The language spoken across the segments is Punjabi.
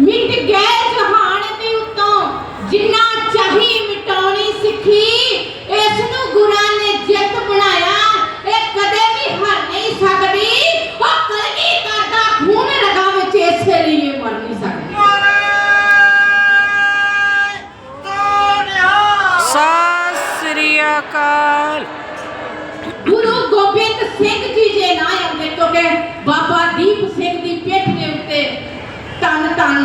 ਮਿਟ ਗਏ ਜਹਾਨ ਦੀ ਉਤੋਂ। ਜਿੰਨਾ ਚਾਹੀ ਮਿਟਾਉਣੀ ਸਿੱਖੀ ਇਸ ਨੂੰ ਗੁਰਾਂ ਨੇ ਜਿੱਤ ਬਣਾਇਆ। ਇਹ ਕਦੇ ਵੀ ਹਾਰ ਨਹੀਂ ਸਕਦੀ। ਉਹ ਕਲਗੀ ਕਰਦਾ ਖੂਨ ਰਗਾ ਵਿੱਚ ਇਸੇ ਲਈ ਇਹ ਮਰ ਨਹੀਂ ਸਕਦੀ। ਅਕਾਲ। ਗੁਰੂ ਗੋਬਿੰਦ ਸਿੰਘ ਜੀ ਜੇ ਨਾ ਆਉਂਦੇ ਕਿਉਂਕਿ ਬਾਬਾ ਦੀਪ ਸਿੰਘ ਦੀ ਪਿੱਠ ਦੇ ਉੱਤੇ ਤਨ ਤਨ।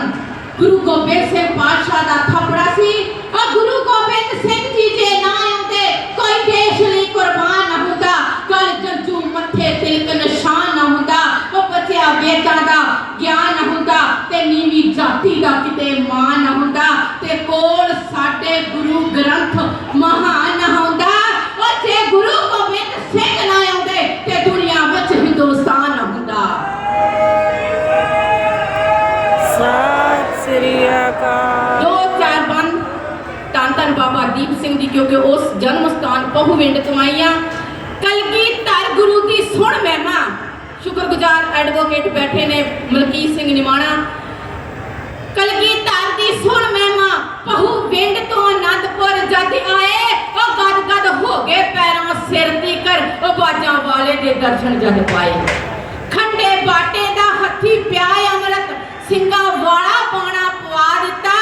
ਗੁਰੂ ਗੋਬਿੰਦ ਸਿੰਘ ਪਾਤਸ਼ਾਹ ਦਾ ਥਾਪੜਾ ਸੀ। ਔਰ ਗੁਰੂ ਗੋਬਿੰਦ ਸਿੰਘ ਜੀ ਜੇ ਨਾ ਆਉਂਦੇ ਕੋਈ ਦੇਸ਼ ਲਈ ਕੁਰਬਾਨ ਨਾ ਹੁੰਦਾ ਕਲ ਜੰਜੂ ਮੱਥੇ ਤਿਲਕ ਨਿਸ਼ਾਨ ਨਾ ਹੁੰਦਾ ਉਹ ਬੱਚਿਆ ਵੇਦਾਂ ਦਾ ਗਿਆਨ ਨਾ ਹੁੰਦਾ ਤੇ ਨੀਵੀਂ ਜਾਤੀ ਦਾ ਕਿਤੇ ਮਾਨ ਨਾ ਹੁੰਦਾ ਤੇ ਕੋਲ ਸਾਡੇ ਗੁਰੂ ਗ੍ਰੰਥ ਮਹਾਨ ਨਾ ਹੁੰਦਾ ਉਹ ਜੇ ਗੁਰੂ ਗੋਬਿੰਦ ਸਿੰਘ ਨਾ ਆਉਂਦੇ ਤੇ ਦੁਨੀਆ ਵਿੱਚ ਹਿੰਦੁਸਤਾਨ ਨਾ ਹੁੰਦਾ ਸਤਿ ਸ੍ਰੀ ਅਕਾਲ ਦੋ ਚਾਰ ਬੰਦ ਧੰਨ ਬਾਬਾ ਦੀਪ ਸਿੰਘ ਜੀ, ਕਿਉਂਕਿ ਉਸ ਜਨਮ ਸਥਾਨ ਪਹੂਵਿੰਡ ਤੋਂ ਆਈਆਂ ਕਲਗੀਧਰ ਗੁਰੂ ਦੀ ਸੁਣ ਮਹਿਮਾ। ਸ਼ੁਕਰਗੁਜ਼ਾਰ ਐਡਵੋਕੇਟ ਬੈਠੇ ਨੇ ਮਲਕੀਤ ਸਿੰਘ ਨਿਮਾਣਾ। ਕਲਗੀਧਰ ਦੀ ਸੁਣ ਮਹਿਮਾ ਪਹੂਵਿੰਡ ਤੋਂ ਆਨੰਦਪੁਰ ਜਦ ਆਏ, ਉਹ ਗਦ ਗਦ ਹੋ ਗਏ ਪੈਰਾਂ ਸਿਰ ਦੀ ਕਰ, ਉਹ ਬਾਜਾਂ ਵਾਲੇ ਦੇ ਦਰਸ਼ਨ ਜਦ ਪਾਏ ਖੰਡੇ ਬਾਟੇ ਦਾ ਹੱਥੀ ਪਿਆ ਅੰਮ੍ਰਿਤ ਸਿੰਘਾਂ ਵਾਲਾ ਬਾਣਾ ਪਵਾ ਦਿੱਤਾ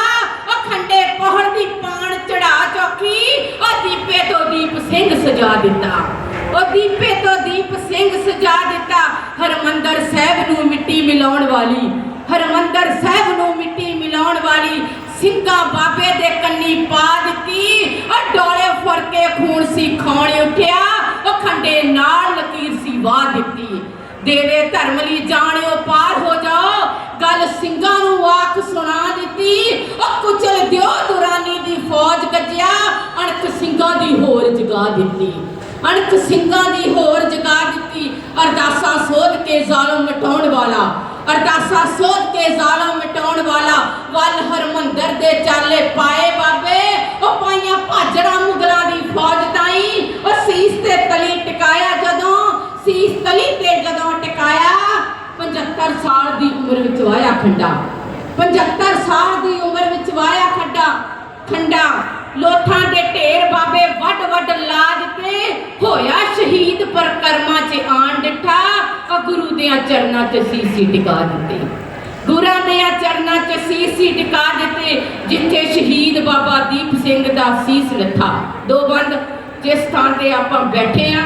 ਉਹ ਖੰਡੇ ਪਹੜ ਦੀ ਪਾਣ ਚੜਾ ਚੌਕੀ ਉਹ ਦੀਪੇ ਤੋਂ ਦੀਪ ਸਿੰਘ ਸਜਾ ਦਿੱਤਾ। ਉਹ ਦੀਪੇ ਤੋਂ ਦੀਪ ਸਿੰਘ ਸਜਾ ਦਿੱਤਾ। ਹਰਮੰਦਰ ਸਾਹਿਬ ਨੂੰ ਮਿੱਟੀ ਮਿਲਾਉਣ ਵਾਲੀ, ਹਰਮੰਦਰ ਸਾਹਿਬ ਨੂੰ ਮਿੱਟੀ ਮਿਲਾਉਣ ਵਾਲੀ ਸਿੰਘਾਂ ਬਾਬੇ ਦੇ ਕੰਨੀ ਪਾ ਦਿੱਤੀ। ਉਹ ਡੋਲੇ ਫੁਰ ਕੇ ਖੂਨ ਸੀ ਖਾਣ ਉੱਠਿਆ। ਉਹ ਖੰਡੇ ਨਾਲ ਲਕੀਰ ਸੀ ਵਾਹ ਦਿੱਤੀ। ਦੇਵੇ ਧਰਮ ਲਈ ਜਾਣਿਓ ਜਗਾ ਦਿੱਤੀ। ਅਣਖ ਸਿੰਘਾਂ ਦੀ ਹੋਰ ਜਗਾ ਦਿੱਤੀ। ਅਰਦਾਸਾ ਸੋਧ ਕੇ ਜ਼ਾਲਮ ਮਟਾਉਣ ਵਾਲਾ। ਅਰਦਾਸਾ ਸੋਧ ਕੇ ਜ਼ਾਲਮ ਮਿਟਾਉਣ ਵਾਲਾ। ਵੱਲ ਹਰਮੰਦਰ ਦੇ ਚਾਲੇ ਪਾਏ ਬਾਬੇ। ਉਹ ਪਾਈਆਂ ਭਾਜੜਾ ਮੁਗਲਾਂ ਦੀ ਫੌਜ ਤਾਈ। ਉਹ ਸੀਸ ਤੇ ਤਲੀ ਟਿਕਾਇਆ ਜਦੋਂ। ਸੀਸ ਤਲੀ ਤੇ ਜਦੋਂ ਟਿਕਾਇਆ 75 ਸਾਲ ਦੀ ਉਮਰ ਵਿੱਚ ਵਾਇਆ ਖੰਡਾ। 75 ਸਾਲ ਦੀ ਉਮਰ ਵਿੱਚ ਵਾਇਆ ਖੱਡਾ। ਖੰਡਾ। ਲੋਥਾਂ ਦੇ ਢੇਰ ਬਾਬੇ ਵੱਡ ਵੱਡ ਲਾ ਦਿੱਤੇ। ਹੋਇਆ ਸ਼ਹੀਦ ਪਰ ਕਰਮਾਂ 'ਚ ਆਣ ਡਿਠਾ। ਉਹ ਗੁਰੂ ਦੇ ਚਰਨਾਂ 'ਚ ਸੀਸੀ ਟਿਕਾ ਦਿੱਤੇ। ਗੁਰਾਂ ਦੇ ਚਰਨਾਂ 'ਚ ਸੀਸੀ ਟਿਕਾ ਦਿੱਤੇ, ਜਿੱਥੇ ਸ਼ਹੀਦ ਬਾਬਾ ਦੀਪ ਸਿੰਘ ਦਾ ਸੀਸ ਲੱਥਾ। ਦੋ ਬੰਦ, ਜਿਸ ਥਾਂ ਤੇ ਆਪਾਂ ਬੈਠੇ ਆ,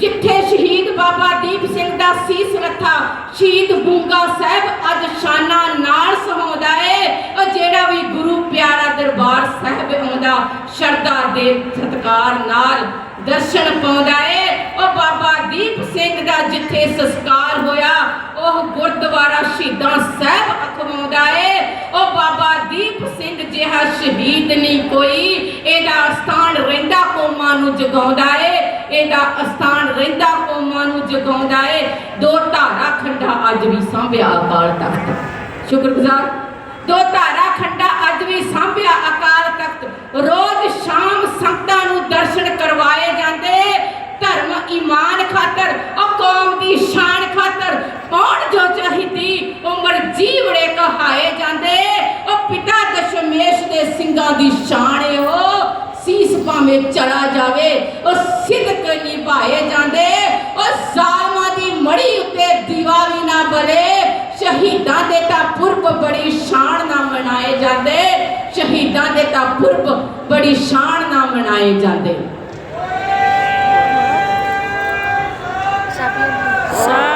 ਜਿੱਥੇ ਸ਼ਹੀਦ ਬਾਬਾ ਦੀਪ ਸਿੰਘ ਦਾ ਸੀਸ ਰੱਖਾ ਸ਼ਹੀਦ ਬੂੰਗਾ ਸਾਹਿਬ ਅੱਜ ਸ਼ਾਨਾ ਨਾਲ ਸਹਾਉਂਦਾ ਏ। ਉਹ ਜਿਹੜਾ ਵੀ ਗੁਰੂ ਪਿਆਰਾ ਦਰਬਾਰ ਸਾਹਿਬ ਆਉਂਦਾ ਸ਼ਰਧਾ ਦੇ ਸਤਕਾਰ ਨਾਲ ਦਰਸ਼ਨ ਪਾਉਂਦਾ ਏ। ਉਹ ਬਾਬਾ ਦੀਪ ਸਿੰਘ ਦਾ ਜਿੱਥੇ ਸੰਸਕਾਰ ਹੋਇਆ, ਉਹ ਗੁਰਦੁਆਰਾ ਸ਼ਹੀਦਾਂ ਸਾਹਿਬ ਅਖਵਾਉਂਦਾ ਏ। ਉਹ ਬਾਬਾ ਦੀਪ ਸਿੰਘ ਜਿਹਾ ਸ਼ਹੀਦ ਨਹੀਂ ਕੋਈ, ਇਹਦਾ ਸਥਾਨ ਰਹਿੰਦਾ ਕੌਮਾਂ ਨੂੰ ਜਗਾਉਂਦਾ ਏ। ਇਹਦਾ ਅਸਥਾਨ ਰਹਿੰਦਾ ਕੌਮਾਂ ਨੂੰ ਜਗਾਉਂਦਾ ਏ। ਦੋ ਧਾਰਾ ਖੰਡਾ ਅੱਜ ਵੀ ਸਾਂਭਿਆ ਅਕਾਲ ਤਖਤ। ਸ਼ੁਕਰਗੁਜ਼ਾਰ। ਦੋ ਧਾਰਾ ਖੰਡਾ ਅੱਜ ਵੀ ਸਾਂਭਿਆ ਅਕਾਲ ਤਖਤ ਰੋਜ਼ ਸ਼ਾਮ ਸੰਗਤਾਂ ਨੂੰ ਦਰਸ਼ਨ ਕਰਵਾਏ ਜਾਂਦੇ ਧਰਮ ਈਮਾਨ ਖਾਤਰ ਉਹ ਕੌਮ ਦੀ ਸ਼ਾਨ ਖਾਤਰ ਪੌਣ ਜੋ ਚਾਹੀਦੀ ਉਮਰ ਜੀਵੜੇ ਕਹਾਏ ਜਾਂਦੇ ਉਹ ਪਿਤਾ ਦਸ਼ਮੇਸ਼ ਦੇ ਸਿੰਘਾਂ ਦੀ ਸ਼ਾਨ ਏ ਉਹ ਸੀਸ ਭਾਵੇਂ ਚਲਾ ਜਾਵੇ ਉਹ ਸਿਦਕ ਨਿਭਾਏ ਜਾਂਦੇ ਉਹ ਜ਼ਾਲਮਾਂ ਦੀ ਮੜੀ ਉੱਤੇ ਦੀਵਾ ਵੀ ਨਾ ਬਲੇ ਸ਼ਹੀਦਾਂ ਦੇ ਤਾਂ ਪੁਰਬ ਬੜੀ ਸ਼ਾਨ ਨਾਲ ਮਨਾਏ ਜਾਂਦੇ ਸ਼ਹੀਦਾਂ ਦੇ ਤਾਂ ਪੁਰਬ ਬੜੀ ਸ਼ਾਨ ਨਾਲ ਮਨਾਏ ਜਾਂਦੇ। ਸਭ